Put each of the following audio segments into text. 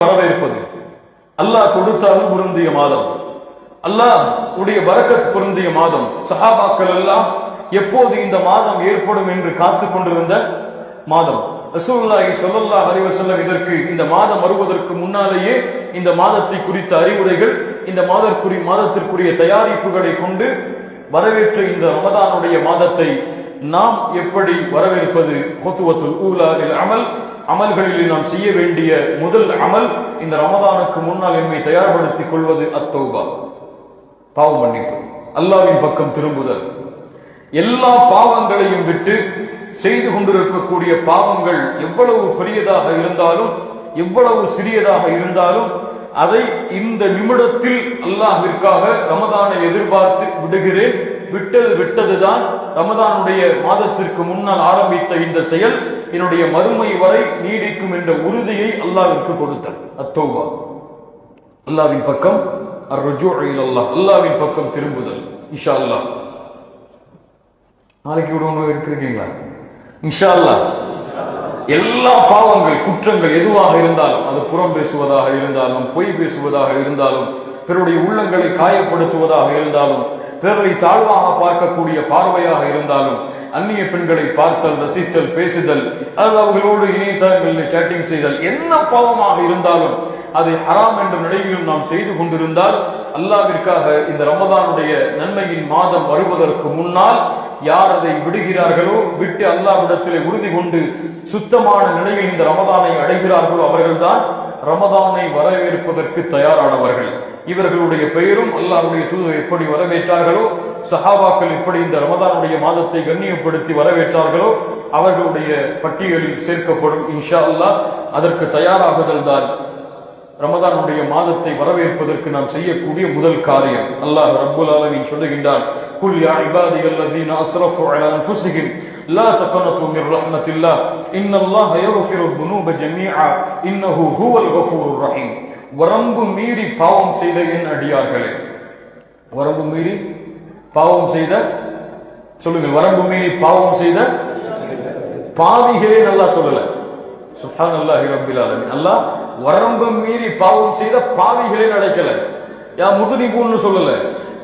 வரவேற்பது. அல்லாஹ் கொடுத்தாலும் பொருந்திய மாதம். அல்லாஹ் உடைய பரக்கத் பொருந்திய மாதம். சஹாபாக்கள் எல்லாம் எப்போது இந்த மாதம் ஏற்படும் என்று காத்து கொண்டிருந்த மாதம். ரசூல்லாஹி சொல்லல்லா அலைஹி இதற்கு இந்த மாதம் வருவதற்கு முன்னாலேயே இந்த மாதத்தை குறித்த அறிவுரைகள் இந்த மாதற்குரிய மாதத்திற்குரிய தயாரிப்புகளை கொண்டு வரவேற்ற இந்த ரமதானுடைய மாதத்தை நாம் எப்படி வரவேற்பது? ஹுத்துவத்துல் ஊலா அமல். அமல்களில் நாம் செய்ய வேண்டிய முதல் அமல் இந்த ரமதானுக்கு முன்னால் என்னை தயார்படுத்திக் கொள்வது அத்தௌபா. பாவ மன்னிப்பு அல்லாவின் பக்கம் திரும்புதல். எல்லா பாவங்களையும் விட்டு செய்து கொண்டிருக்கக்கூடிய பாவங்கள் எவ்வளவு பெரியதாக இருந்தாலும் எவ்வளவு சிறியதாக இருந்தாலும் அதை இந்த நிமிடத்தில் அல்லாஹிற்காக ரமதானை எதிர்பார்த்து விடுகிறேன். விட்டது விட்டதுதான் ரமதானுடைய மாதத்திற்கு முன்னால் ஆரம்பித்த இந்த செயல் என்னுடைய மறுமை வரை நீடிக்கும் என்ற உறுதியை அல்லாவிற்கு கொடுத்தல். அத்தௌபா. அல்லாவின் பக்கம் அர்ருஜூ அல்லாவின் பக்கம் திரும்புதல் இஷா அல்லா நாளைக்கு விடுவோம் இருக்கிறீங்களா? இஷா அல்லா எல்லா பாவங்கள் குற்றங்கள் எதுவாக இருந்தாலும் அது புறம் பேசுவதாக இருந்தாலும் பொய் பேசுவதாக இருந்தாலும் பிறருடைய உள்ளங்களை காயப்படுத்துவதாக இருந்தாலும் பிறரை தாழ்வாக பார்க்கக்கூடிய பார்வையாக இருந்தாலும் அந்நிய பெண்களை பார்த்தல் ரசித்தல் பேசுதல் அல்லது அவர்களோடு இணையதளங்களில் சேட்டிங் செய்தல் என்ன பாவமாக இருந்தாலும் அதை ஹராம் என்ற நிலையிலும் நாம் செய்து கொண்டிருந்தால் அல்லாவிற்காக இந்த ரமதானுடைய நன்மையின் மாதம் வருவதற்கு முன்னால் யார் அதை விடுகிறார்களோ விட்டு அல்லாவிடத்திலே உறுதி கொண்டு சுத்தமான நிலையில் இந்த ரமதானை அடைகிறார்களோ அவர்கள்தான் ரமதானை வரவேற்பதற்கு தயாரானவர்கள். இவர்களுடைய பெயரும் அல்லாஹ்வுடைய தூதர் எப்படி வரவேற்றார்களோ சஹாபாக்கள் எப்படி இந்த ரமதானுடைய மாதத்தை கண்ணியப்படுத்தி வரவேற்றார்களோ அவர்களுடைய பட்டியலில் சேர்க்கப்படும் இன்ஷா அல்லாஹ் அதற்கு தயாராகுதல் தான் ரமதானுடைய மாதத்தை வரவேற்பதற்கு நாம் செய்யக்கூடிய முதல் காரியம் அல்லாஹ் ரப்புல் ஆலமீன் சொல்லுகின்றான் குல் யா இபாதி அல்லதீன அஸ்ரஃபு அலா அன்ஃபுஸிஹிம் லா தக்னது மின் ரஹ்மத்தில்லாஹ் இன்னல்லாஹ யக்ஃபிரு الذنوب ஜமீஆ இன்னஹு ஹுவல் கஃபூருர் ரஹீம் வரம்பு மீறி பாவம் செய்த என் அடியார்களே. வரம்பு மீறி பாவம் செய்த சொல்லுங்கள் வரம்பு மீறி பாவம் செய்த பாவிகளே நல்லா சொல்லல. சுஹான் அல்லாஹி ரப்பில் அல்லா வரம்பு மீறி பாவம் செய்த பாவிகளே நடக்கல யா முதுனிபுன்னு சொல்லல.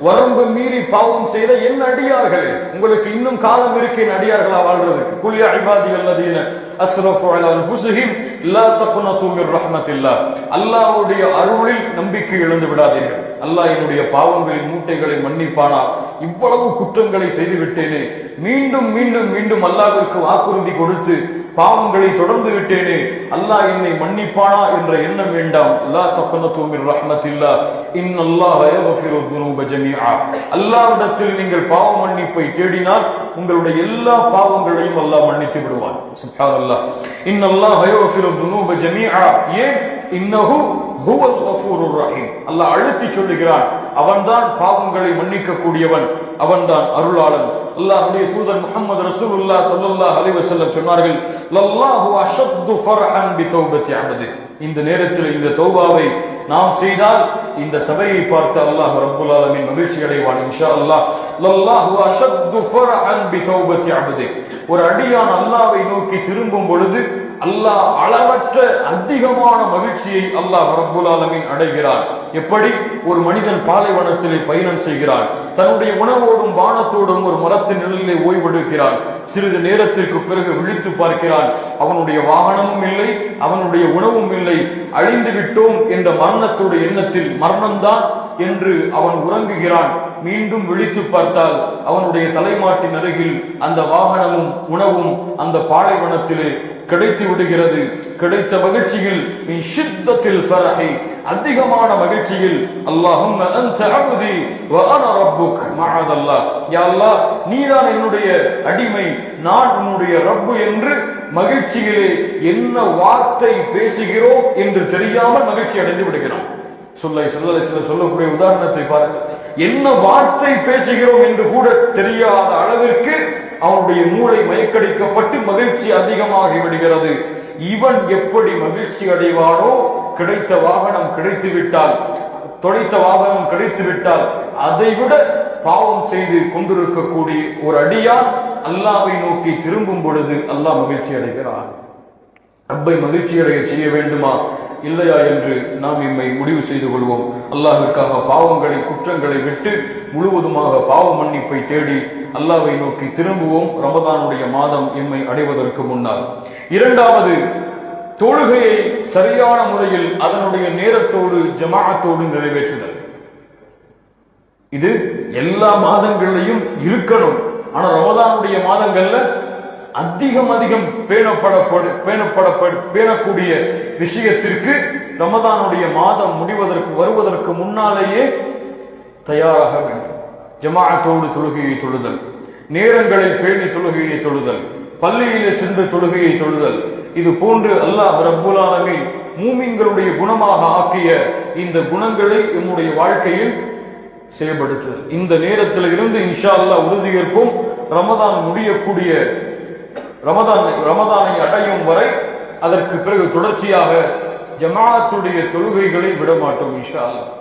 வரம்பு மீறி பாவம் செய்த என் அடியார்களே. உங்களுக்கு இன்னும் காலம் இருக்கு என் அடியார்களா வாழ்றதுக்கு குல்யா இபாதி அல்லதீன அஸ்ரஃபு அலா அன்ஃபுஸிஹிம் லா தக்னது மிர் ரஹ்மத்தில்லாஹ் அல்லாஹ்வுடைய அருளில் நம்பிக்கை இழந்து விடாதீர்கள். அல்லாஹ் என்னுடைய பாவங்களின் மூட்டைகளை மன்னிப்பானா? இவ்வளவு குற்றங்களை செய்து விட்டேனே மீண்டும் மீண்டும் மீண்டும் அல்லாஹ்விற்கு வாக்குறுதி கொடுத்து பாவங்களை தொடர்ந்து விட்டேனே. அல்லாஹ் என்னை மன்னிப்பானா என்ற எண்ணம் வேண்டாம். அல்லாஹ் தப்பனத்துவம் ரஹ்மத்தில்லா. இன்னல்லாஹ் யக்ஃபிரு ذுனூப அல்லாஹ் அல்லாஹ்விடத்தில் நீங்கள் பாவ மன்னிப்பை தேடினால் உங்களுடைய எல்லா பாவங்களையும் அல்லாஹ் மன்னித்து விடுவான். சுப்ஹானல்லாஹ். இன்னல்லாஹ் யக்ஃபிரு ذுனூப ஜமீஆ. ஏன்? இன்னஹு ஹுவல் கஃபூருர் ரஹீம். அல்லாஹ் அழுத்தி சொல்லுகிறான். அவன்தான் பாவங்களை மன்னிக்க கூடியவன் அவன்தான் அருளாளன். அல்லாஹ்வுடைய தூதர் முகமது ரசூலுல்லா சல்லுல்லா அலைவ செல்ல சொன்னார்கள் லல்லாஹு அஷத்து ஃபர்ஹன் பி தௌபத்தி அமது இந்த நேரத்தில் இந்த தௌபாவை நாம் செய்தால் இந்த சபையை பார்த்து அல்லாஹ் ரப்புல் ஆலமின் மகிழ்ச்சி அடைவான் இன்ஷா அல்லாஹ் லல்லாஹு அஷத்து ஃபர்ஹன் பி தௌபத்தி அமது ஒரு அடியான் அல்லாவை நோக்கி திரும்பும் பொழுது அல்லாஹ் அளவற்ற அதிகமான மகிழ்ச்சியை அல்லாஹ் ரப்புல் ஆலமின் அடைகிறார் எப்படி? ஒரு மனிதன் பாலைவனத்திலே பயணம் செய்கிறான் தன்னுடைய உணவோடும் வானத்தோடும் ஒரு மரத்தின் நிழலிலே ஓய்வெடுக்கிறான் சிறிது நேரத்திற்கு பிறகு விழித்து பார்க்கிறான் அவனுடைய வாகனமும் இல்லை அவனுடைய உணவும் இல்லை. அழிந்து விட்டோம் என்ற மரணத்துடைய எண்ணத்தில் மரணம்தான் என்று அவன் உறங்குகிறான். மீண்டும் விழித்து பார்த்தால் அவனுடைய தலைமாட்டின் அருகில் அந்த வாகனமும் உணவும் அந்த பாலைவனத்திலே கிடைத்து விடுகிறது. கிடைத்த மகிழ்ச்சியில் நீ சித்தத்தில் ஃபரஹி அதிகமான மகிழ்ச்சியில் அல்லாஹும் அன்த அபுதி வ அன ரப்புக் யா அல்லாஹ் நீதான் என்னுடைய அடிமை நான் உன்னுடைய ரப்பு என்று மகிழ்ச்சியிலே என்ன வார்த்தை பேசுகிறோம் என்று தெரியாமல் மகிழ்ச்சி அடைந்து விடுகிறான். சொல்லை சொல்லலை சில சொல்லக்கூடிய உதாரணத்தை பாருங்கள். என்ன வார்த்தை பேசுகிறோம் என்று கூட தெரியாத அளவிற்கு அவனுடைய மூளை மயக்கடிக்கப்பட்டு மகிழ்ச்சி அதிகமாகி விடுகிறது. இவன் எப்படி மகிழ்ச்சி அடைவானோ கிடைத்த வாகனம் கிடைத்து விட்டால் தொலைத்த வாகனம் கிடைத்து விட்டால் அதை விட பாவம் செய்து கொண்டிருக்கக்கூடிய ஒரு அடியான் அல்லாவை நோக்கி திரும்பும் பொழுது அல்லாஹ் மகிழ்ச்சி அடைகிறான். ரப்பை மகிழ்ச்சியடைய செய்ய வேண்டுமா? இல்லையா என்று நாம் இம்மை முடிவு செய்து கொள்வோம். அல்லாஹிற்காக பாவங்களை குற்றங்களை விட்டு முழுவதுமாக பாவ மன்னிப்பை தேடி அல்லாவை நோக்கி திரும்புவோம். ரமதானுடைய மாதம் எம்மை அடைவதற்கு முன்னால். இரண்டாவது தொழுகையை சரியான முறையில் அதனுடைய நேரத்தோடு ஜமாஅத்தோடு நிறைவேற்றுதல். இது எல்லா மாதங்களையும் இருக்கணும். ஆனா ரமதானுடைய மாதங்கள்ல அதிகம் அதிகம் பேணப்படப்படு பேணப்படப்படு பேணக்கூடிய விஷயத்திற்கு ரமதானுடைய மாதம் முடிவதற்கு வருவதற்கு முன்னாலேயே தயாராக வேண்டும். ஜமாத்தோடு தொழுகையை தொழுதல் நேரங்களில் பேணி தொழுகையை தொழுதல் பள்ளியிலே சென்று தொழுகையை தொழுதல் இது போன்று அல்லாஹ் ரப்புல் ஆலமீன் மூமின்களுடைய குணமாக ஆக்கிய இந்த குணங்களை என்னுடைய வாழ்க்கையில் செயல்படுத்துதல். இந்த நேரத்தில் இருந்து இன்ஷா அல்லாஹ் உறுதியேற்போம். ரமதான் முடியக்கூடிய ரமதான் ரமதானை அடையும் வரை அதற்கு பிறகு தொடர்ச்சியாக ஜமாத்துடைய தொழுகைகளை விட மாட்டோம் இன்ஷா அல்லாஹ்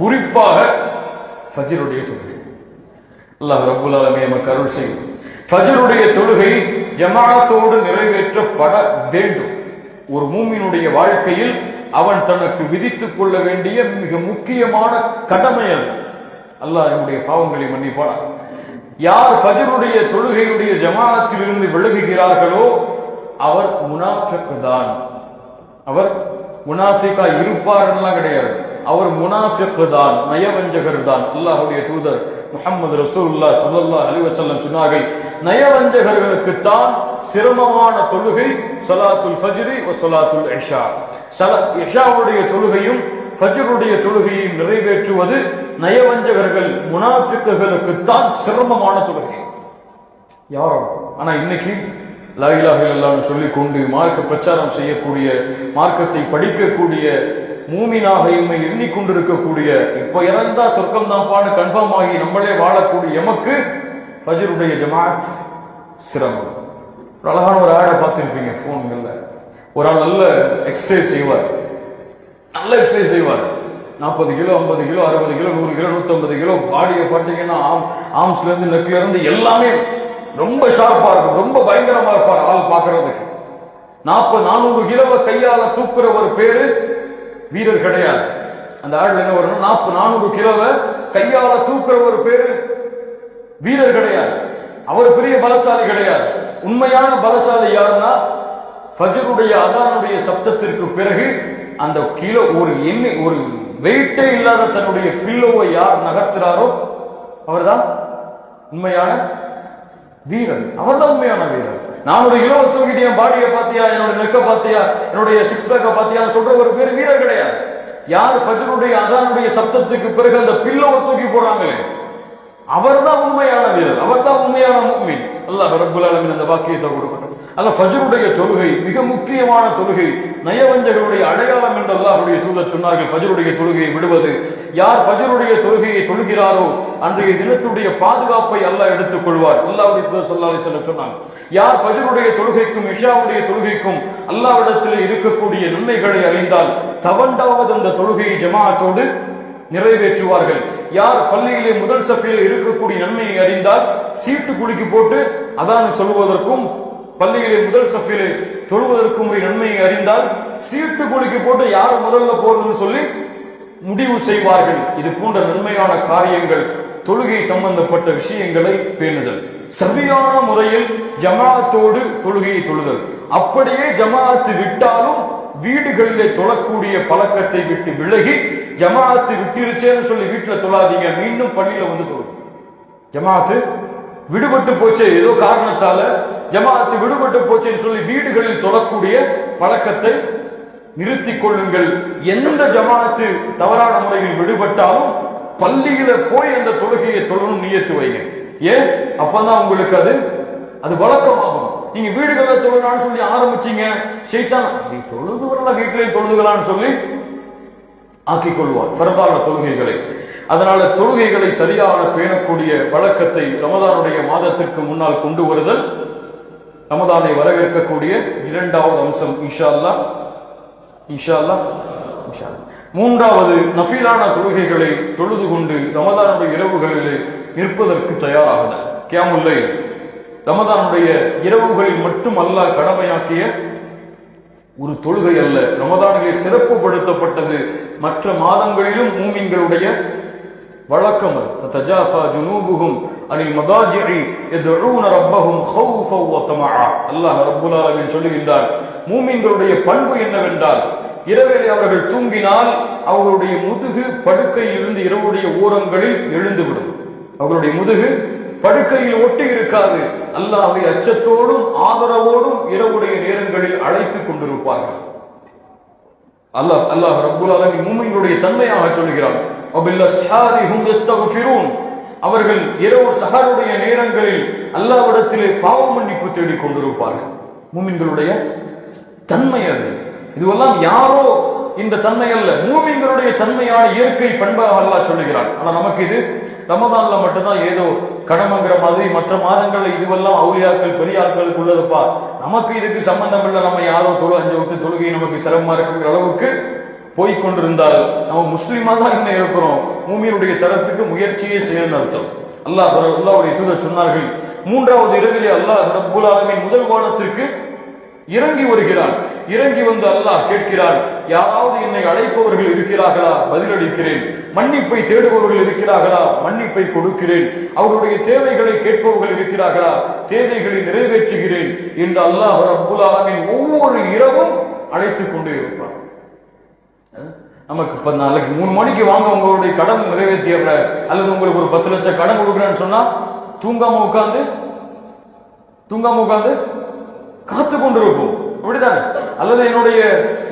குறிப்பாக ஃபஜருடைய தொழுகை. அல்லாஹ் ரபுல் அலமே நமக்கு அருள் செய்யும். ஃபஜருடைய தொழுகை ஜமாத்தோடு நிறைவேற்றப்பட வேண்டும். ஒரு மூமினுடைய வாழ்க்கையில் அவன் தனக்கு விதித்துக் கொள்ள வேண்டிய மிக முக்கியமான கடமை அது. அல்லாஹ் என்னுடைய பாவங்களை மன்னிப்பானான் யார் ஃபஜருடைய தொழுகையுடைய ஜமாத்திலிருந்து விலகுகிறார்களோ அவர் முனாஃபிக் தான் அவர் முனாஃபிகா இருப்பார்லாம் கிடையாது. அவர் முனாஃபிக் தான் நயவஞ்சகர் தான் அல்லாஹுடைய தூதர் முகமது ரசூல்லா ஸல்லல்லாஹு அலிவசல்லம் சொன்னார்கள் நயவஞ்சகர்களுக்கு தான் சிரமமான தொழுகை சலாத்துல் ஃபஜ்ரி வ ஸலாத்துல் இஷா. ஸலா இஷாவுடைய தொழுகையும் ஃபஜ்ருடைய தொழுகையும் நிறைவேற்றுவது நயவஞ்சகர்கள் முனாஃபிக்குகளுக்கு தான் சிரமமான தொழுகை. யாரோ? ஆனா இன்னைக்கு லா எல்லாம் இல்லல்லாஹ்னு கொண்டு மார்க்க பிரச்சாரம் செய்யக்கூடிய மார்க்கத்தை படிக்கக்கூடிய மூமினாக இம்மை எண்ணிக்கொண்டிருக்கக்கூடிய இப்ப இறந்தா சொர்க்கம் தான்ப்பான்னு கன்ஃபார்ம் ஆகி நம்மளே வாழக்கூடிய எமக்கு ஃபஜருடைய ஜமாத் சிரமம். ஒரு அழகான ஒரு ஆடை பார்த்துருப்பீங்க போன்கள்ல ஒரு ஆள் நல்ல எக்ஸசைஸ் செய்வார். நல்ல எக்ஸசைஸ் செய்வார். நாற்பது கிலோ ஐம்பது கிலோ அறுபது கிலோ நூறு கிலோ நூற்றம்பது கிலோ பாடியை பார்த்தீங்கன்னா ஆம் ஆம்ஸ்லேருந்து நெக்லேருந்து எல்லாமே ரொம்ப ஷார்ப்பாக இருக்கும். ரொம்ப பயங்கரமாக இருப்பார் ஆள் பார்க்கறதுக்கு. நாற்பது நானூறு கிலோவை கையால் தூக்குற ஒரு பேர் வீரர் கிடையாது. அந்த ஆள் என்ன வரணும்? நாற்பது நானூறு கிலோவை கையால் தூக்குற ஒரு பேர் வீரர் கிடையாது. அவர் பெரிய பலசாலி கிடையாது. உண்மையான பலசாலி யாருன்னா ஃபஜருடைய அதானுடைய சப்தத்திற்கு பிறகு அந்த கிலோ ஒரு எண்ணெய் ஒரு வெயிட்டே இல்லாத தன்னுடைய பில்லோவை யார் நகர்த்துறாரோ அவர்தான் உண்மையான வீரன். அவர்தான் உண்மையான வீரன். நான் ஒரு கிலோவை தூக்கிட்டு என் பாடியை பார்த்தியா? என்னோட நெக்க பார்த்தியா? என்னுடைய சிக்ஸ் பேக்கை பார்த்தியா சொல்ற ஒரு பேர் வீரர் கிடையாது. யார் ஃபஜ்ருடைய அதானுடைய சப்தத்துக்கு பிறகு அந்த பில்லோவை தூக்கி போடுறாங்களே? அவர்தான் உண்மையான வீரர். அவர்தான் உண்மையான முக்மின். அல்லாஹ் ரபுல் ஆலமீன் அந்த வாக்கியத்தை கொடுக்கட்டும். அல்ல ஃபஜ்ருடைய தொழுகை மிக முக்கியமான தொழுகை நயவஞ்சகருடைய அடையாளம் என்று அல்லாஹுடைய தூதர் சொன்னார்கள். ஃபஜ்ருடைய தொழுகையை விடுவது. யார் ஃபஜருடைய தொழுகையை தொழுகிறாரோ அன்றைய தினத்துடைய பாதுகாப்பை அல்லாஹ் எடுத்துக் கொள்வார். அல்லாஹ்வுடைய தூதர் ஸல்லல்லாஹு அலைஹி சொன்னாங்க. யார் ஃபஜருடைய தொழுகைக்கும் இஷாவுடைய தொழுகைக்கும் அல்லாவிடத்தில் இருக்கக்கூடிய நன்மைகளை அறிந்தால் தவண்டாவது அந்த தொழுகையை ஜமாத்தோடு நிறைவேற்றுவார்கள். யார் பள்ளியிலே முதல் சஃபையில் இருக்கக்கூடிய நன்மையை அறிந்தால் சீட்டு குலுக்கி போட்டு அதான் சொல்லுவதற்கும் பள்ளியிலே முதல் சஃபிலே தொழுவதற்கும் உரிய நன்மையை அறிந்தால் சீட்டு குலுக்கி போட்டு யார் முதல்ல போறதுன்னு சொல்லி முடிவு செய்வார்கள். இது போன்ற நன்மையான காரியங்கள் தொழுகை சம்பந்தப்பட்ட விஷயங்களை பேணுதல். சரியான முறையில் ஜமாத்தோடு தொழுகையை தொழுதல். அப்படியே ஜமாஅத்து விட்டாலும் வீடுகளிலே தொழக்கூடிய பழக்கத்தை விட்டு விலகி ஜமாத்து விட்டிருச்சேன்னு சொல்லி வீட்டில் தொழாதீங்க. மீண்டும் பள்ளியில வந்து தொழும் ஜமாத்து விடுபட்டு போச்சே. ஏதோ காரணத்தால ஜமாத்து விடுபட்டு போச்சேன்னு சொல்லி வீடுகளில் தொழக்கூடிய பழக்கத்தை நிறுத்தி கொள்ளுங்கள். எந்த ஜமாத்து தவறான முறையில் விடுபட்டாலும் பள்ளியில போய் அந்த தொழுகையை தொழணும் நியத்து வைங்க. ஏன்? அப்பதான் உங்களுக்கு அது அது வழக்கமாகும். நீங்க வீடுகளில் தொழுகலான்னு சொல்லி ஆரம்பிச்சீங்க. சைத்தான் நீ தொழுது வரல வீட்டிலேயும் தொழுதுகளான்னு சொல்லி ஆக்கிக் கொள்வார். பெரும்பாலான தொழுகைகளை. அதனால தொழுகைகளை சரியான பேணக்கூடிய வழக்கத்தை ரமதானுடைய மாதத்திற்கு முன்னால் கொண்டு வருதல் ரமதானை வரவேற்கக்கூடிய இரண்டாவது அம்சம் இன்ஷா அல்லாஹ் இன்ஷா அல்லாஹ் இன்ஷா மூன்றாவது நஃபீலான தொழுகைகளை தொழுது கொண்டு ரமதானுடைய இரவுகளிலே நிற்பதற்கு தயாராகுதல். கேமுல்லை ரமதானுடைய இரவுகளில் மட்டும் அல்லாஹ் கடமையாக்கிய ஒரு தொழுகை அல்ல. ரமதானிலே சிறப்புப்படுத்தப்பட்டது மற்ற மாதங்களிலும் மூமின்களுடைய வழக்கம் அது. தஜாஃபா ஜுனூபுஹும் அனில் மதாஜிரி யதுஊன ரப்பஹும் ஹௌஃபன் வ அல்லாஹ் ரப்புல் ஆலமீன் சொல்லுகின்றார் மூமின்களுடைய பண்பு என்னவென்றால் இரவிலே அவர்கள் தூங்கினால் அவர்களுடைய முதுகு படுக்கையிலிருந்து இரவுடைய ஓரங்களில் எழுந்துவிடும். அவர்களுடைய முதுகு படுக்கையில் ஒட்டி இருக்காது. அல்லாவுடைய அச்சத்தோடும் ஆதரவோடும் இரவுடைய நேரங்களில் அழைத்துக் கொண்டிருப்பார்கள். அல்லாஹ் அல்லாஹ் ரப்புல் அலமி மூமியினுடைய தன்மையாக சொல்கிறான். அவர்கள் இரவு சஹருடைய நேரங்களில் அல்லாவிடத்திலே பாவ மன்னிப்பு தேடிக் கொண்டிருப்பார்கள். மூமின்களுடைய தன்மை அது. இதுவெல்லாம் யாரோ இந்த தன்மை அல்ல. மூமின்களுடைய தன்மையான இயற்கை பண்பாக அல்லாஹ் சொல்லுகிறான். ஆனா நமக்கு இது ரமதான்ல மட்டும்தான் ஏதோ கடமைங்கிற மாதிரி மற்ற மாதங்கள்ல இதுவெல்லாம் அவுளியாக்கள் பெரியாட்களுக்கு உள்ளதுப்பா. நமக்கு இதுக்கு சம்பந்தம் இல்லை. நம்ம யாரோ தொழு அஞ்சு வகுத்து தொழுகை நமக்கு சிரமமா இருக்குங்கிற அளவுக்கு போய்கொண்டிருந்தால் நம்ம முஸ்லீமா தான் இன்னும் இருக்கிறோம். மூமியினுடைய தரத்துக்கு முயற்சியே செய்யணும்னு அர்த்தம். அல்லாஹ் அல்லாவுடைய தூதர் சொன்னார்கள் மூன்றாவது இரவிலே அல்லாஹ் ரபுல் ஆலமின் முதல் கோணத்திற்கு இறங்கி வருகிறான் இறங்கி வந்து அல்லாஹ் கேட்கிறான் யாராவது என்னை அழைப்பவர்கள் இருக்கிறார்களா? பதிலளிக்கிறேன். மன்னிப்பை தேடுபவர்கள் இருக்கிறார்களா? மன்னிப்பை கொடுக்கிறேன். அவர்களுடைய தேவைகளை கேட்பவர்கள் இருக்கிறார்களா? தேவைகளை நிறைவேற்றுகிறேன். என்று அல்லாஹ் ரப்புல் ஆலமின் ஒவ்வொரு இரவும் அழைத்துக் கொண்டே இருப்பான். நமக்கு இப்ப நாளைக்கு மூணு மணிக்கு வாங்க உங்களுடைய கடன் நிறைவேற்றியற அல்லது உங்களுக்கு ஒரு பத்து லட்சம் கடன் கொடுக்குறேன்னு சொன்னா தூங்காம உட்கார்ந்து தூங்காம உட்காந்து காத்து கொண்டிருக்கும். அப்படிதானே அல்லது என்னுடைய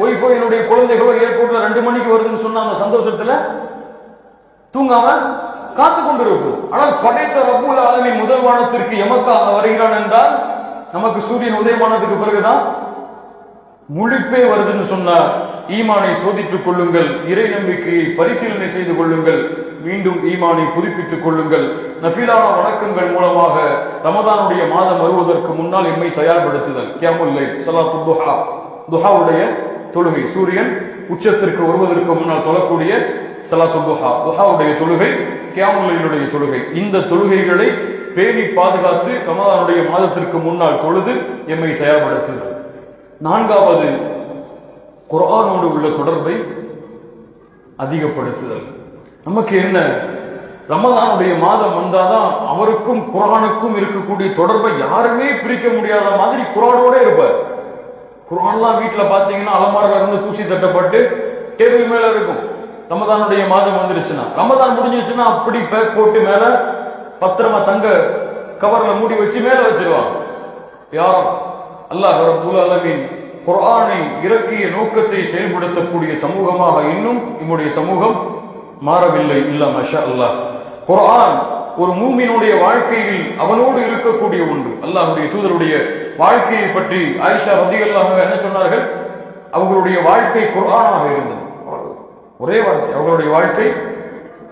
ஒய்ஃபோ என்னுடைய குழந்தைகளோ ஏர்போர்ட்ல ரெண்டு மணிக்கு வருதுன்னு சொன்ன அந்த சந்தோஷத்துல? தூங்காம காத்து கொண்டிருக்கும். ஆனால் படைத்த ரப்புல் ஆலமி முதல் வானத்திற்கு எமக்காக வருகிறான் என்றால் நமக்கு சூரியன் உதயமானதுக்கு பிறகுதான் முழிப்பே வருதுன்னு சொன்னார் ஈமானை சோதித்துக் கொள்ளுங்கள் இறை நம்பிக்கையை பரிசீலனை செய்து கொள்ளுங்கள் மீண்டும் ஈமானை புதுப்பித்துக் கொள்ளுங்கள். நஃபீலான வணக்கங்கள் மூலமாக ரமதானுடைய மாதம் வருவதற்கு முன்னால் எம்மை தயார்படுத்துதல். கியாமுல்லை சலாத்து துஹா. துஹாவுடைய தொழுகை. சூரியன் உச்சத்திற்கு வருவதற்கு முன்னால் தொழக்கூடிய சலாத்து துஹா. துஹாவுடைய தொழுகை கியாமுல்லையினுடைய தொழுகை. இந்த தொழுகைகளை பேணி பாதுகாத்து ரமதானுடைய மாதத்திற்கு முன்னால் தொழுது எம்மை தயார்படுத்துதல். நான்காவது குரானோடு உள்ள தொடர்பை அதிகப்படுத்துதல். நமக்கு என்ன? ரமதானுடைய மாதம் வந்தாதான் அவருக்கும் குரானுக்கும் இருக்கக்கூடிய தொடர்பை யாருமே பிரிக்க முடியாத மாதிரி குரானோட இருப்பார். குரான்லாம் வீட்டில் பார்த்தீங்கன்னா அலமாரில் இருந்து தூசி தட்டப்பட்டு டேபிள் மேல இருக்கும். ரமதானுடைய மாதம் வந்துருச்சுன்னா. ரமதான் முடிஞ்சிச்சுன்னா அப்படி பேக் போட்டு மேல பத்திரமா தங்க கவர்ல மூடி வச்சு மேல வச்சிருவாங்க. யாரும் அல்லாஹ் ரப்புல் அலமின் குர்ஆனை இறக்கிய நோக்கத்தை செயல்படுத்தக்கூடிய சமூகமாக இன்னும் நம்முடைய சமூகம் மாறவில்லை இல்ல மஷா அல்லாஹ். குர்ஆன் ஒரு மூமினுடைய வாழ்க்கையில் அவனோடு இருக்கக்கூடிய ஒன்று. அல்லாஹுடைய தூதருடைய வாழ்க்கையை பற்றி ஆயிஷா ரதியல்லாஹு என்ன சொன்னார்கள்? அவர்களுடைய வாழ்க்கை குரானாக இருந்தது. ஒரே வார்த்தை அவர்களுடைய வாழ்க்கை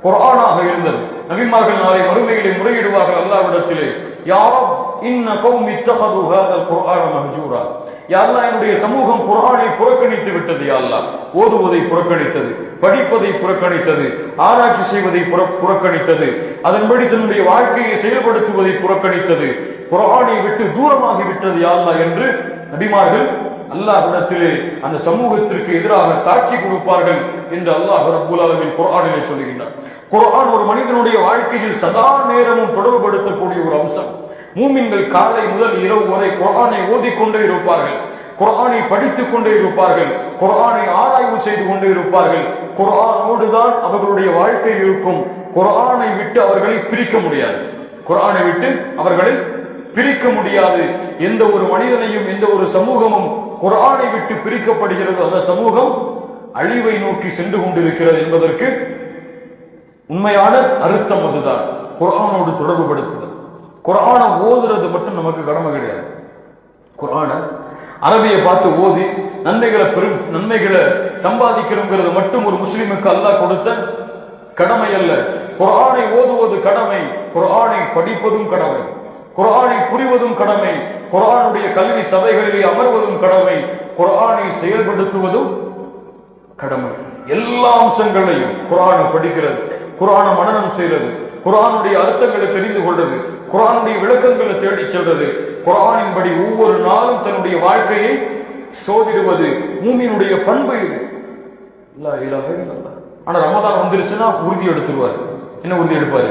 குரானாக இருந்தது. நபிமார்கள் நாளை மறுமையிலே முறையிடுவார்கள் அல்லாவிடத்திலே யாரும் இன்ன கௌமி இத்தஹது ஹாதல் குர்ஆன மஹ்ஜூரா. யா அல்லாஹ் என்னுடைய சமூகம் குர்ஆனை புறக்கணித்து விட்டது யா அல்லாஹ். ஓதுவதை புறக்கணித்தது படிப்பதை புறக்கணித்தது ஆராய்ச்சி செய்வதை புற- புறக்கணித்தது அதன்படி தன்னுடைய வாழ்க்கையை செயல்படுத்துவதை புறக்கணித்தது. குரானை விட்டு தூரமாகி விட்டது யாழ்லா என்று நபிமார்கள் அல்லாஹிடத்திலே அந்த சமூகத்திற்கு எதிராக சாட்சி கொடுப்பார்கள் என்று அல்லாஹ் ரப்புல் அலமின் குரானிலே சொல்லுகின்றார் குரான் ஒரு மனிதனுடைய வாழ்க்கையில் சதா நேரமும் தொடர்புபடுத்தக்கூடிய ஒரு அம்சம். மூமின்கள் காலை முதல் இரவு வரை குரானை ஓதிக்கொண்டே இருப்பார்கள். குரானை படித்துக் கொண்டே இருப்பார்கள். குரானை ஆராய்வு செய்து கொண்டே இருப்பார்கள். குரானோடுதான் அவர்களுடைய வாழ்க்கை இருக்கும். குரானை விட்டு அவர்களை பிரிக்க முடியாது. குரானை விட்டு அவர்களை பிரிக்க முடியாது. எந்த ஒரு மனிதனையும் எந்த ஒரு சமூகமும் குரானை விட்டு பிரிக்கப்படுகிறது. அந்த சமூகம் அழிவை நோக்கி சென்று கொண்டிருக்கிறது என்பதற்கு உண்மையான அர்த்தம் அதுதான். குரானோடு தொடர்பு படுத்துதல் குரானை ஓதுறது மட்டும் நமக்கு கடமை கிடையாது. குரானை அரபியை பார்த்து ஓதி நன்மைகளை பெரும் நன்மைகளை சம்பாதிக்கணுங்கிறது மட்டும் ஒரு முஸ்லீமுக்கு அல்லாஹ் கொடுத்த கடமை அல்ல. குரானை ஓதுவது கடமை குரானை படிப்பதும் கடமை குரானை புரிவதும் கடமை குரானுடைய கல்வி சபைகளிலே அமர்வதும் கடமை குரானை செயல்படுத்துவதும் கடமை. எல்லா அம்சங்களையும் குரானை படிக்கிறது குரானை மனநம் செய்கிறது குரானுடைய அர்த்தங்களை தெரிந்து கொள்வது குரானுடைய விளக்கங்களை தேடி செல்றது குரானின்படி ஒவ்வொரு நாளும் தன்னுடைய வாழ்க்கையை சோதிடுவது மூமியினுடைய பண்பு இது. லா இலாஹ ஆனால் ஆனா ரமதான் வந்துருச்சுன்னா உறுதி எடுத்துருவார். என்ன உறுதி எடுப்பாரு?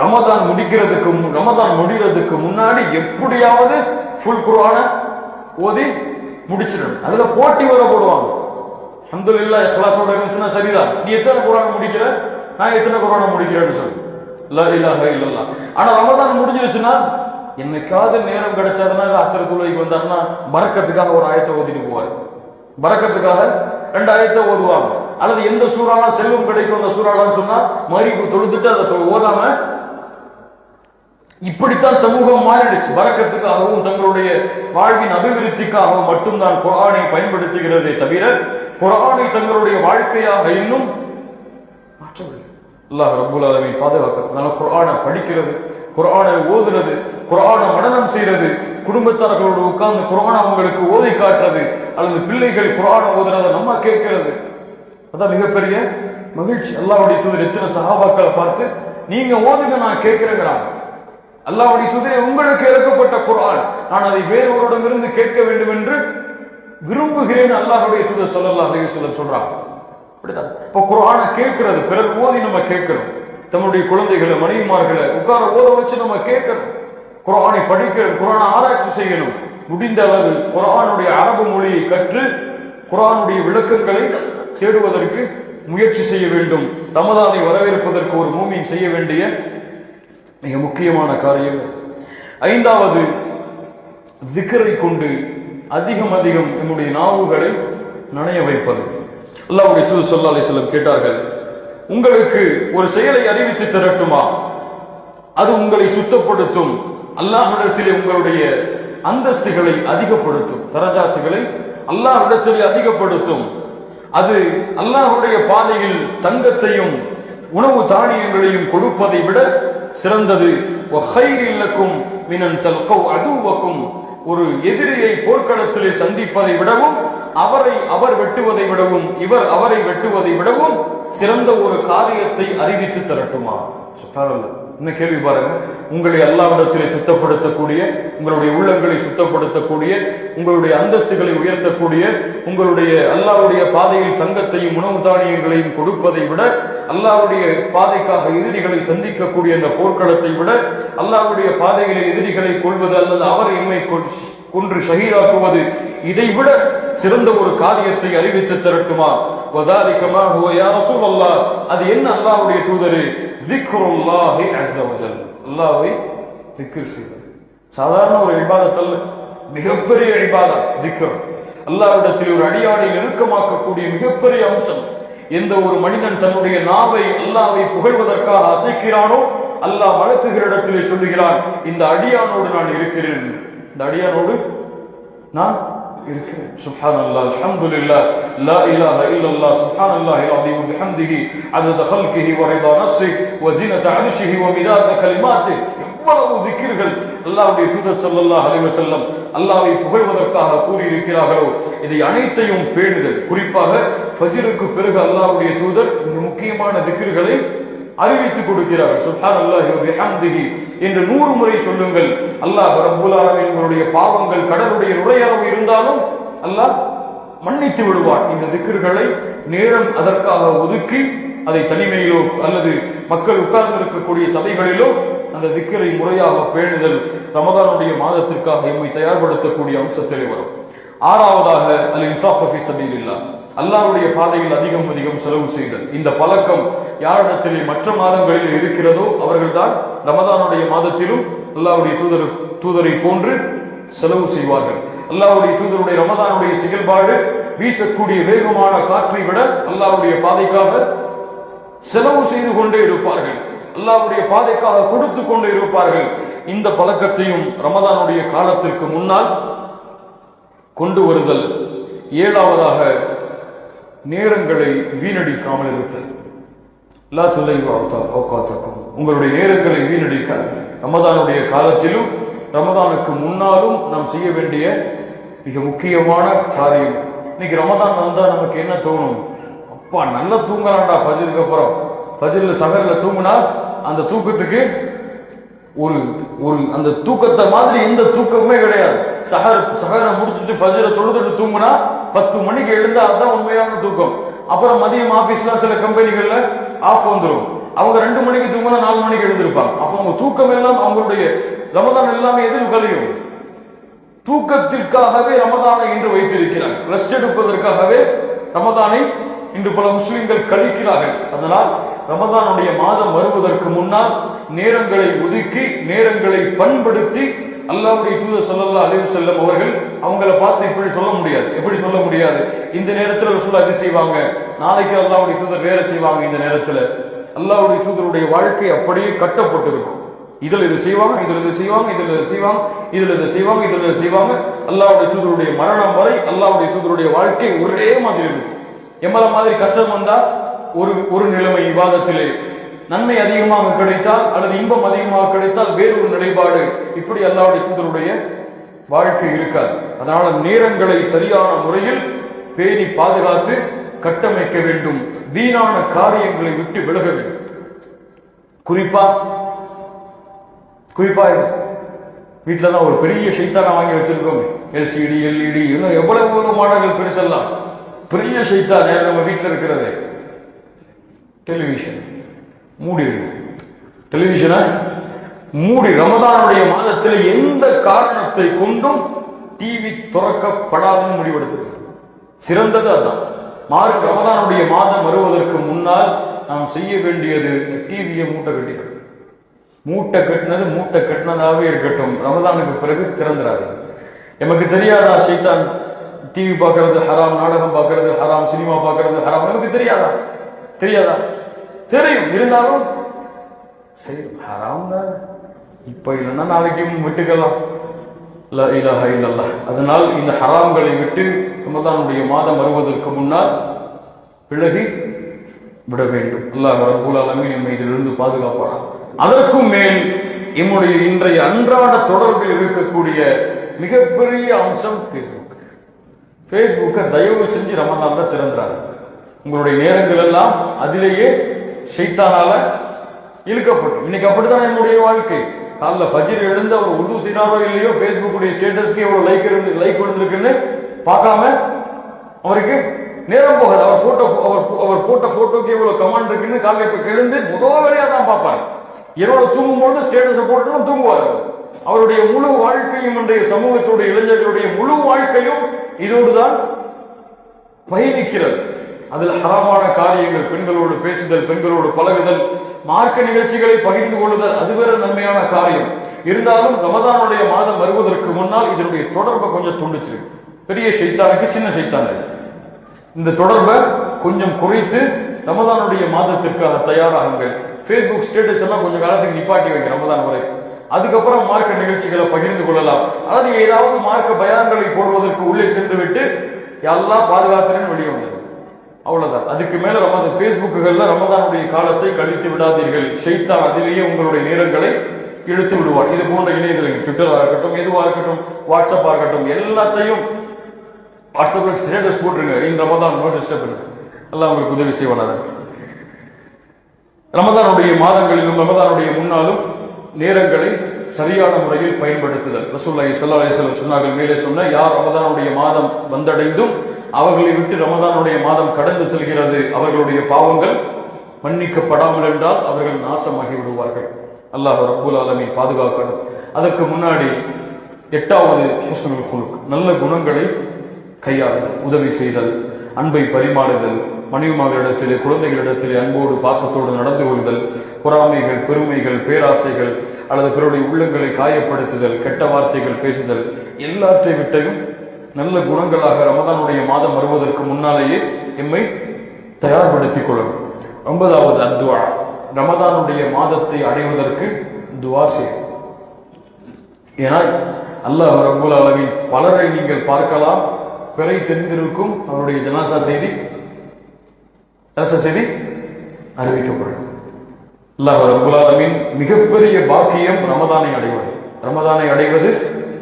ரமதான் முடிக்கிறதுக்கு ரமதான் முடிகிறதுக்கு முன்னாடி எப்படியாவது ஃபுல் குரான ஓதி முடிச்சிடணும். அதுல போட்டி வர போடுவாங்க. அல்ஹம்துலில்லாஹ் இஹ்லாஸோட இருந்துச்சுன்னா சரிதான். நீ எத்தனை குர்ஆன் முடிக்கிற? நான் எத்தனை குரான முடிக்கிறேன்னு சொல்லு. ஆனா ரமதான் முடிஞ்சிருச்சுன்னா என்னைக்காவது நேரம் கிடைச்சாருன்னா அசர தொழுகைக்கு வந்தாருன்னா பறக்கத்துக்காக ஒரு ஆயத்தை ஓதிட்டு போவார். பறக்கத்துக்காக ரெண்டு ஆயத்தை ஓதுவாங்க. அல்லது எந்த சூறாலாம் செல்வம் கிடைக்கும் அந்த சூறாலாம் சொன்னா மறிப்பு தொழுதுட்டு அதை தொ- ஓதாம இப்படித்தான் சமூகம் மாறிடுச்சு. வரக்கத்துக்காகவும் தங்களுடைய வாழ்வின் அபிவிருத்திக்காகவும் மட்டும்தான் குரானை பயன்படுத்துகிறதே தவிர குரானை தங்களுடைய வாழ்க்கையாக இன்னும் அல்லாஹ் ரபுல் ஆலமீன் பாதுகாக்க அதனால குரானை படிக்கிறது குரானை ஓதுறது குரானை மனநம் செய்யறது குடும்பத்தார்களோடு உட்கார்ந்து குரானை அவங்களுக்கு ஓதி காட்டுறது அல்லது பிள்ளைகள் குரானை ஓதுறதை நம்ம கேட்கிறது. அதான் மிகப்பெரிய மகிழ்ச்சி. அல்லாவுடைய தூதர் எத்தனை சகாபாக்களை பார்த்து நீங்க ஓதுங்க நான் கேட்கிறேங்கிறாங்க. அல்லாவுடைய தூதரை உங்களுக்கு இறக்கப்பட்ட குரான் நான் அதை வேறொருடமிருந்து கேட்க வேண்டும் என்று விரும்புகிறேன் அல்லாஹுடைய தூதர் சொல்லலாம் அப்படின்னு வஸல்லம் சொல்றாங்க. அப்படிதான். இப்போ குரானை கேட்கிறது. பிறர் ஓதி நம்ம கேட்கிறோம். தம்முடைய குழந்தைகளை மனைவிமார்களை உட்கார ஓத வச்சு நம்ம கேட்கணும் குரானை படிக்கணும் குரானை ஆராய்ச்சி செய்யணும். முடிந்த அளவு குரானுடைய அரபு மொழியை கற்று குரானுடைய விளக்கங்களை தேடுவதற்கு முயற்சி செய்ய வேண்டும். ரமதானை வரவேற்பதற்கு ஒரு மூமின் செய்ய வேண்டிய மிக முக்கியமான காரியம். ஐந்தாவது திக்கரை கொண்டு அதிகம் அதிகம் நம்முடைய நாவுகளை நனைய வைப்பது. அல்லாவுடைய தூது சொல்லா அலைஹி கேட்டார்கள் உங்களுக்கு ஒரு செயலை அறிவித்து தரட்டுமா? அது உங்களை சுத்தப்படுத்தும். அல்லாஹ்விடத்திலே உங்களுடைய அந்தஸ்துகளை அதிகப்படுத்தும். தரஜாத்துகளை அல்லாஹ்விடத்திலே அதிகப்படுத்தும். அது அல்லாஹுடைய பாதையில் தங்கத்தையும் உணவு தானியங்களையும் கொடுப்பதை விட சிறந்தது. இல்லக்கும் மினன் தல்கோ அதுவக்கும் ஒரு எதிரியை போர்க்களத்திலே சந்திப்பதை விடவும் அவரை அவர் வெட்டுவதை விடவும் இவர் அவரை வெட்டுவதை விடவும் சிறந்த ஒரு காரியத்தை அறிவித்து தரட்டுமா? என்ன கேள்வி பாருங்க. உங்களை எல்லாவிடத்திலே சுத்தப்படுத்தக்கூடிய உங்களுடைய உள்ளங்களை சுத்தப்படுத்தக்கூடிய உங்களுடைய அந்தஸ்துகளை உயர்த்தக்கூடிய உங்களுடைய அல்லாவுடைய பாதையில் தங்கத்தையும் உணவு தானியங்களையும் கொடுப்பதை விட அல்லாவுடைய பாதைக்காக எதிரிகளை சந்திக்கக்கூடிய அந்த போர்க்களத்தை விட அல்லாவுடைய பாதையிலே எதிரிகளை கொள்வது அல்லது அவர் எம்மை கொன்று ஷஹீதாக்குவது. இதை விட சிறந்த ஒரு காரியத்தை அறிவித்து தரட்டுமா? வதாலிகமா ஹுவ யா ரசூலல்லாஹ். அது என்ன அல்லாஹ்வுடைய தூதரு? திக்ருல்லாஹி அஸ்ஸவஜல் அல்லாஹ்வை திக்ர் செய்வது. சாதாரண ஒரு இபாதத் அல்ல மிகப்பெரிய இபாதா திக்ர். அல்லாஹ்விடத்தில் ஒரு அடியானை நெருக்கமாக்கக்கூடிய மிகப்பெரிய அம்சம். எந்த ஒரு மனிதன் தன்னுடைய நாவை அல்லாவை புகழ்வதற்காக அசைக்கிறானோ அல்லாஹ் வழக்குகிற இடத்திலே சொல்லுகிறான் இந்த அடியானோடு நான் இருக்கிறேன். இந்த நான் இருக்கிறேன். சுப்ஹானல்லாஹ் இல்லா லா இலாஹ இல்லல்லாஹ் சுப்ஹானல்லாஹில் அஸீம் பிஹம்திஹி அதத ஹல்கிஹி அது தசல் நஃப்ஸிஹி வ ஸீனத அர்ஷிஹி வ மிதாத கலிமாத்திஹி. எவ்வளவு திக்கிர்கள் அல்லாவுடைய தூதர் சல்லல்லா அலைஹி செல்லம் அல்லாவை புகழ்வதற்காக கூறியிருக்கிறார்களோ இதை அனைத்தையும் பேணுதல். குறிப்பாக ஃபஜிருக்கு பிறகு அல்லாவுடைய தூதர் மிக முக்கியமான திக்கிர்களை அறிவித்துக் கொடுக்கிறார். சுப்ஹானல்லாஹி வ பிஹம்திஹி என்று நூறு முறை சொல்லுங்கள். அல்லாஹ் ரப்புல் ஆலமீன் பாவங்கள் கடவுடைய நுரையளவு இருந்தாலும் அல்லாஹ் மன்னித்து விடுவார். இந்த திக்கர்களை நேரம் அதற்காக ஒதுக்கி அதை தனிமையிலோ அல்லது மக்கள் உட்கார்ந்து இருக்கக்கூடிய சபைகளிலோ அந்த திக்கரை முறையாக பேணுதல் ரமதானுடைய மாதத்திற்காக எம்மை தயார்படுத்தக்கூடிய அம்சத்திலே வரும். ஆறாவதாக அல் இன்சாஃபி சபீல் சபீலில்லாஹ். அல்லாவுடைய பாதையில் அதிகம் அதிகம் செலவு செய்தல். இந்த பழக்கம் யாரிடத்திலே மற்ற மாதங்களில் இருக்கிறதோ அவர்கள்தான் ரமதானுடைய மாதத்திலும் அல்லாவுடைய தூதர் தூதரை போன்று செலவு செய்வார்கள். அல்லாவுடைய தூதருடைய ரமதானுடைய செயல்பாடு வீசக்கூடிய வேகமான காற்றை விட அல்லாவுடைய பாதைக்காக செலவு செய்து கொண்டே இருப்பார்கள். அல்லாவுடைய பாதைக்காக கொடுத்து கொண்டே இருப்பார்கள். இந்த பழக்கத்தையும் ரமதானுடைய காலத்திற்கு முன்னால் கொண்டு வருதல். ஏழாவதாக நேரங்களை வீணடிக்காமல் இருத்தல். லா துலைவு அவுகாத்தக்கும் உங்களுடைய நேரங்களை வீணடிக்காது ரமதானுடைய காலத்திலும் ரமதானுக்கு முன்னாலும் நாம் செய்ய வேண்டிய மிக முக்கியமான காரியம். இன்னைக்கு ரமதான் வந்தா நமக்கு என்ன தோணும்? அப்பா நல்லா தூங்கலாம்டா ஃபஜருக்கு அப்புறம். ஃபஜர்ல சகரில் தூங்குனா அந்த தூக்கத்துக்கு ஒரு ஒரு அந்த தூக்கத்தை மாதிரி எந்த தூக்கமே கிடையாது. சஹர சஹரை முடிச்சுட்டு ஃபஜரை தொழுதுட்டு தூங்குனா பத்து மணிக்கு எழுந்தா அதுதான் உண்மையான தூக்கம். அப்புறம் மதியம் ஆபீஸ்ல சில கம்பெனிகள்ல ஆஃப் வந்துடும் அவங்க ரெண்டு மணிக்கு தூங்கினா நாலு மணிக்கு எழுந்திருப்பாங்க. அப்போ அவங்க தூக்கம் எல்லாம் அவங்களுடைய ரமதான் எல்லாமே எதில் கலையும்? தூக்கத்திற்காகவே ரமதானை இன்று வைத்திருக்கிறார். ரெஸ்ட் எடுப்பதற்காகவே ரமதானை இன்று பல முஸ்லிம்கள் கழிக்கிறார்கள். அதனால் ரமதானுடைய மாதம் வருவதற்கு முன்னால் நேரங்களை ஒதுக்கி நேரங்களை பண்படுத்தி அல்லாவுடைய தூதர் சொல்லல்லா அழிவு செல்லும் அவர்கள் அவங்கள பார்த்து இப்படி சொல்ல முடியாது. எப்படி சொல்ல முடியாது? இந்த நேரத்தில் ரசூல் அது செய்வாங்க. நாளைக்கு அல்லாவுடைய தூதர் வேலை செய்வாங்க இந்த நேரத்தில். அல்லாவுடைய தூதருடைய வாழ்க்கை அப்படியே கட்டப்பட்டிருக்கும். இதில் இது செய்வாங்க இதில் இது செய்வாங்க இதில் இது செய்வாங்க இதில் இது செய்வாங்க இதில் இது செய்வாங்க. அல்லாவுடைய தூதருடைய மரணம் வரை அல்லாவுடைய தூதருடைய வாழ்க்கை ஒரே மாதிரி இருக்கும். எம்மல மாதிரி கஷ்டம் வந்தா ஒரு ஒரு நிலைமை விவாதத்திலே நன்மை அதிகமாக கிடைத்தால் அல்லது இன்பம் அதிகமாக கிடைத்தால் வேறு ஒரு நிலைப்பாடு. இப்படி அல்லாவுடைய தூதருடைய வாழ்க்கை இருக்காது. அதனால நேரங்களை சரியான முறையில் பேணி பாதுகாத்து கட்டமைக்க வேண்டும். வீணான காரியங்களை விட்டு விலக வேண்டும். குறிப்பா குறிப்பா இது. வீட்டில் தான் ஒரு பெரிய சைத்தானை வாங்கி வச்சிருக்கோம். எல்சிடி எல்இடி இன்னும் எவ்வளவு ஒரு மாடல்கள் பெருசெல்லாம். பெரிய சைத்தான் நம்ம வீட்டில் இருக்கிறது. டெலிவிஷன் மூடிடுது டெலிவிஷனை மூடி. ரமதானுடைய மாதத்தில் எந்த காரணத்தை கொண்டும் டிவி துறக்கப்படாதுன்னு முடிவெடுத்து சிறந்தது அதுதான். மாறு ரமதானுடைய மாதம் வருவதற்கு முன்னால் நாம் செய்ய வேண்டியது டிவியை மூட்டை கட்டிடுறது மூட்டை கட்டினது மூட்டை கட்டினதாகவே இருக்கட்டும். ரமதானுக்கு பிறகு திறந்துடாது எமக்கு தெரியாதா சைத்தான் டிவி பார்க்கறது ஹராம் நாடகம் பார்க்கறது ஹராம் சினிமா பார்க்கறது ஹராம்? நமக்கு தெரியாதா? தெரியாதா? தெரியும் இருந்தாலும் சரி ஹராம் தான். இப்போ இல்லைன்னா நாளைக்கு விட்டுக்கலாம். ல இலஹ இல்லல்ல அதனால் இந்த ஹராம்களை விட்டு ரமதானுடைய மாதம் வருவதற்கு முன்னால் விலகி விட வேண்டும். அல்லாஹ் ரபுல் ஆலமீன் நம்மை இதிலிருந்து பாதுகாப்பாரான் அதற்கும் மேல் எம்முடைய இன்றைய அன்றாட தொடர்பில் இருக்கக்கூடிய மிகப்பெரிய அம்சம் ஃபேஸ்புக் ஃபேஸ்புக்கை தயவு செஞ்சு ரமதான்ல திறந்துறாரு உங்களுடைய நேரங்கள் எல்லாம் அதிலேயே ஷைத்தானால இழுக்கப்படும் இன்னைக்கு அப்படித்தான் என்னுடைய வாழ்க்கை? காலைல ஃபஜ்ர் எழுந்து அவர் உருது செய்யறாரோ இல்லையோ ஃபேஸ்புக்குடைய ஸ்டேட்டஸ்க்கு எவ்வளோ லைக் இருந்து லைக் விழுந்திருக்குன்னு பார்க்காம அவருக்கு நேரம் போகாது. அவர் போட்டோ அவர் அவர் போட்ட போட்டோக்கு எவ்வளோ கமெண்ட் இருக்குன்னு காலைல இப்போ எழுந்து முதல் வேலையா தான் பார்ப்பாரு. இரவு தூங்கும்பொழுது ஸ்டேட்டஸை போட்டு தூங்குவார் அவர். அவருடைய முழு வாழ்க்கையும் இன்றைய சமூகத்துடைய இளைஞர்களுடைய முழு வாழ்க்கையும் இதோடு தான் பயணிக்கிறது. அதில் ஹராமான காரியங்கள் பெண்களோடு பேசுதல் பெண்களோடு பழகுதல் மார்க்க நிகழ்ச்சிகளை பகிர்ந்து கொள்ளுதல் அது வேற நன்மையான காரியம். இருந்தாலும் ரமதானுடைய மாதம் வருவதற்கு முன்னால் இதனுடைய தொடர்பை கொஞ்சம் துண்டிச்சிருக்கு பெரிய சைத்தானுக்கு சின்ன சைத்தான் இந்த தொடர்பை கொஞ்சம் குறைத்து ரமதானுடைய மாதத்திற்காக தயாராகுங்கள். ஃபேஸ்புக் ஸ்டேட்டஸ் எல்லாம் கொஞ்சம் காலத்துக்கு நிப்பாட்டி வைங்க ரமதான் வரை அதுக்கப்புறம் மார்க்க நிகழ்ச்சிகளை பகிர்ந்து கொள்ளலாம். அல்லது ஏதாவது மார்க்க பயான்களை போடுவதற்கு உள்ளே சென்று விட்டு எல்லாம் பாதுகாத்துறேன்னு வெளியே வந்துடும் அவ்வளவுதான். அதுக்கு மேல ரமதான் ஃபேஸ்புக்குகள்ல ரமதானுடைய காலத்தை கழித்து விடாதீர்கள். ஷைத்தான் அதிலேயே உங்களுடைய நேரங்களை இழுத்து விடுவார். இது போன்ற இணையதளங்கள் ட்விட்டராக இருக்கட்டும் எதுவாக இருக்கட்டும் வாட்ஸ்அப்பாக இருக்கட்டும் எல்லாத்தையும் வாட்ஸ்அப்ல ஸ்டேட்டஸ் போட்டுருங்க. இந்த ரமதான் நோ டிஸ்டர்ப் எல்லாம் உங்களுக்கு உதவி செய்வான ரமதானுடைய மாதங்களிலும் ரமதானுடைய முன்னாலும் நேரங்களை சரியான முறையில் பயன்படுத்துதல். ரசூல்லாஹி ஸல்லல்லாஹு அலைஹி சொன்னார்கள். மேலே சொன்ன யார் ரமதானுடைய மாதம் வந்தடைந்தும் அவர்களை விட்டு ரமதானுடைய மாதம் கடந்து செல்கிறது. அவர்களுடைய பாவங்கள் மன்னிக்கப்படாமல் என்றால் அவர்கள் நாசமாகி விடுவார்கள். அல்லாஹ் ரப்புல் ஆலமி பாதுகாக்கணும். அதற்கு முன்னாடி எட்டாவது ஹுஸ்னுல் குலுக் நல்ல குணங்களை கையாளுதல் உதவி செய்தல் அன்பை பரிமாறுதல் மனைவிமார்களிடத்திலே குழந்தைகளிடத்திலே அன்போடு பாசத்தோடு நடந்து கொள்தல் பொறாமைகள் பெருமைகள் பேராசைகள் அல்லது பிறருடைய உள்ளங்களை காயப்படுத்துதல் கெட்ட வார்த்தைகள் பேசுதல் எல்லாற்றை விட்டையும் நல்ல குணங்களாக ரமதானுடைய மாதம் வருவதற்கு முன்னாலேயே எம்மை தயார்படுத்திக் கொள்ளணும். ஒன்பதாவது அத்வா. ரமதானுடைய மாதத்தை அடைவதற்கு துவா செய்யும் ஏன்னா அல்லாஹ் ரபுல் அளவில் பலரை நீங்கள் பார்க்கலாம். பிறை தெரிந்திருக்கும் அவருடைய ஜனாசா செய்தி ஜனாசா செய்தி அறிவிக்கப்படும். அல்லாஹ் ரபுல் அளவின் மிகப்பெரிய பாக்கியம் ரமதானை அடைவது. ரமதானை அடைவது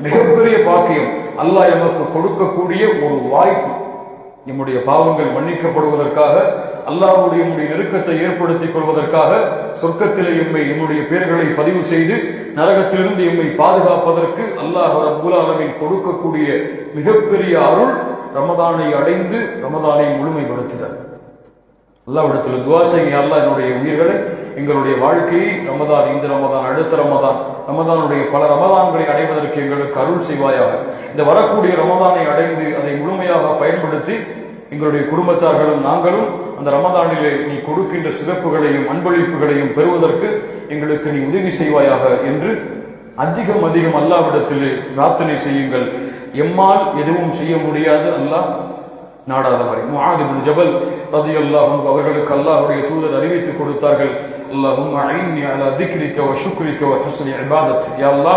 மிகப்பெரிய பாக்கியம். அல்லாஹ் எமக்கு கொடுக்கக்கூடிய ஒரு வாய்ப்பு. நம்முடைய பாவங்கள் மன்னிக்கப்படுவதற்காக அல்லாவுடைய நம்முடைய நெருக்கத்தை ஏற்படுத்திக் கொள்வதற்காக சொர்க்கத்திலே எம்மை எம்முடைய பெயர்களை பதிவு செய்து நரகத்திலிருந்து எம்மை பாதுகாப்பதற்கு அல்லாஹ் ரப்புல் அளவில் கொடுக்கக்கூடிய மிகப்பெரிய அருள் ரமதானை அடைந்து ரமதானை முழுமைப்படுத்துதல். அல்லாவிடத்தில் துவா செய்யுங்க அல்லாஹ் என்னுடைய உயிர்களை எங்களுடைய வாழ்க்கையை ரமதான் இந்த ரமதான் அடுத்த ரமதான் ரமதானுடைய பல ரமதான்களை அடைவதற்கு எங்களுக்கு அருள் செய்வாயாக. இந்த வரக்கூடிய ரமதானை அடைந்து அதை முழுமையாக பயன்படுத்தி எங்களுடைய குடும்பத்தார்களும் நாங்களும் அந்த ரமதானிலே நீ கொடுக்கின்ற சிறப்புகளையும் அன்பளிப்புகளையும் பெறுவதற்கு எங்களுக்கு நீ உதவி செய்வாயாக என்று அதிகம் அதிகம் அல்லாவிடத்திலே பிரார்த்தனை செய்யுங்கள். எம்மால் எதுவும் செய்ய முடியாது அல்லாஹ். நாடாதவரை. ஜபல் ரலியல்லாஹு அவர்களுக்கு அல்லாஹுடைய தூதர் அறிவித்துக் கொடுத்தார்கள். اللهم ஐன்னி على ذكرك وشكرك وحسن عبادتك يا الله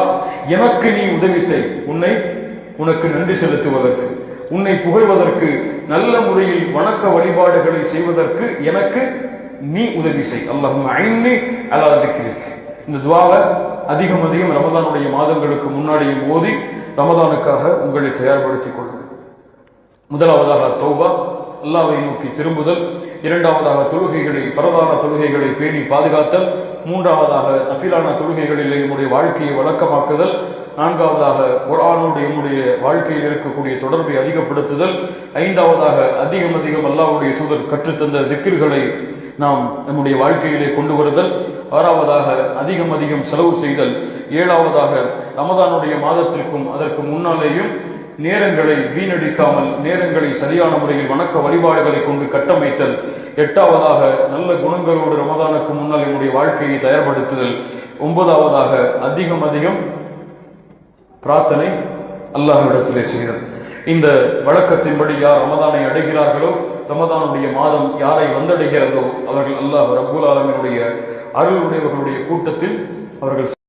எனக்கு நீ உதவி செய். உன்னை உனக்கு நன்றி செலுத்துவதற்கு உன்னை புகழ்வதற்கு நல்ல முறையில் வணக்க வழிபாடுகளை செய்வதற்கு எனக்கு நீ உதவி செய். அல்லாஹும் ஐன்னி அலா திக்ரிக் இந்த துவாவை அதிகம் அதிகம் ரமதானுடைய மாதங்களுக்கு முன்னாடியும் ஓதி ரமதானுக்காக உங்களை தயார்படுத்திக் கொள்ளுங்கள். முதலாவதாக தௌபா அல்லாவை நோக்கி திரும்புதல். இரண்டாவதாக தொழுகைகளை பரதான தொழுகைகளை பேணி பாதுகாத்தல் மூன்றாவதாக நஃபிலான தொழுகைகளில் என்னுடைய வாழ்க்கையை வழக்கமாக்குதல் நான்காவதாக குரானோடு என்னுடைய வாழ்க்கையில் இருக்கக்கூடிய தொடர்பை அதிகப்படுத்துதல் ஐந்தாவதாக அதிகம் அதிகம் அல்லாவுடைய தூதர் கற்றுத்தந்த திக்கிர்களை நாம் நம்முடைய வாழ்க்கையிலே கொண்டு வருதல் ஆறாவதாக அதிகம் அதிகம் செலவு செய்தல் ஏழாவதாக ரமதானுடைய மாதத்திற்கும் அதற்கு முன்னாலேயும் நேரங்களை வீணடிக்காமல் நேரங்களை சரியான முறையில் வணக்க வழிபாடுகளை கொண்டு கட்டமைத்தல். எட்டாவதாக நல்ல குணங்களோடு ரமதானுக்கு முன்னால் என்னுடைய வாழ்க்கையை தயார்படுத்துதல். ஒன்பதாவதாக அதிகம் அதிகம் பிரார்த்தனை அல்லாஹ்விடத்திலே செய்தல். இந்த வழக்கத்தின்படி யார் ரமதானை அடைகிறார்களோ ரமதானுடைய மாதம் யாரை வந்தடைகிறதோ அவர்கள் அல்லாஹ் ரபுல் ஆலமினுடைய அருள் உடையவர்களுடைய கூட்டத்தில் அவர்கள்